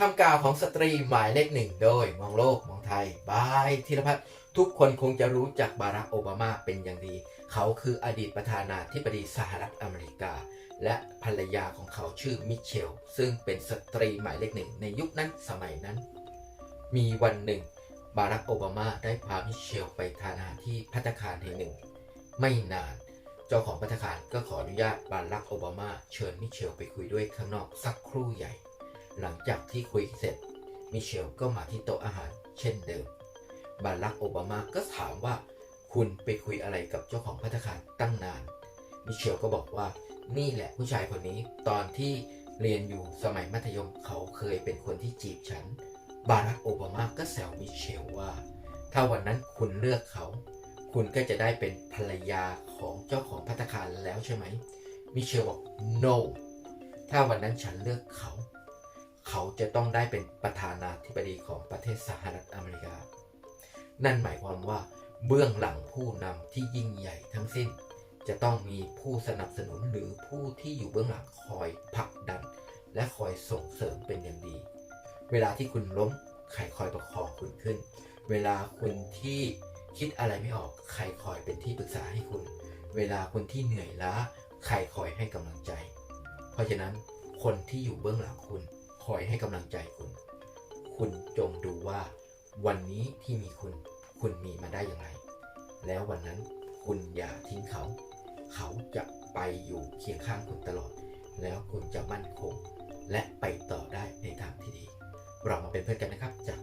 คำกล่าวของสตรีหมายเลขหนึ่งโดยมองโลกมองไทยบายธีรพัฒน์ทุกคนคงจะรู้จักบารักโอบามาเป็นอย่างดี เขาคืออดีตประธานาธิบดีสหรัฐอเมริกา และภรรยาของเขาชื่อมิเชล ซึ่งเป็นสตรีหมายเลขหนึ่งในยุคนั้นสมัยนั้น มีวันหนึ่ง บารักโอบามาได้พามิเชลไปทานอาหารที่พัตคารแห่งหนึ่ง ไม่นาน เจ้าของพัตคารก็ขออนุญาตบารักโอบามาเชิญมิเชลไปคุยด้วยข้างนอกสักครู่ใหญ่ หลังจากที่คุยเสร็จ มิเชลก็มาที่โต๊ะอาหารเช่นเดิม บารักโอบามาก็ถามว่าคุณไปคุยอะไรกับเจ้าของพัตคารตั้งนาน มิเชลก็บอกว่านี่แหละผู้ชายคนนี้ตอนที่เรียนอยู่สมัยมัธยมเขาเคยเป็นคนที่จีบฉัน บารักโอบามาก็แซวมิเชลว่า ถ้าวันนั้นคุณเลือกเขา คุณก็จะได้เป็นภรรยาของเจ้าของพัตคารแล้วใช่ไหมมิเชลบอก no ถ้าวันนั้นฉันเลือกเขา เขาจะต้องได้เป็นประธานาธิบดีของประเทศสหรัฐอเมริกา นั่นหมายความว่าเบื้องหลังผู้นำที่ยิ่งใหญ่ทั้งสิ้น จะต้องมีผู้สนับสนุนหรือผู้ที่อยู่เบื้องหลังคอยผลักดัน และคอยส่งเสริมเป็นอย่างดี เวลาที่คุณล้มใครคอยประคองคุณขึ้น เวลาคุณที่คิดอะไรไม่ออกใครคอยเป็นที่ปรึกษาให้คุณ เวลาคุณที่เหนื่อยล้าใครคอยให้กำลังใจ เพราะฉะนั้นคนที่อยู่เบื้องหลังคุณ คอยให้กำลังใจคุณ คุณจงดูว่า วันนี้ที่มีคุณ คุณมีมาได้อย่างไร แล้ววันนั้นคุณอย่าทิ้งเขา เขาจะไปอยู่เคียงข้างคุณตลอด แล้วคุณจะมั่นคง และไปต่อได้ในทางที่ดี เรามาเป็นเพื่อนกันนะครับจ้า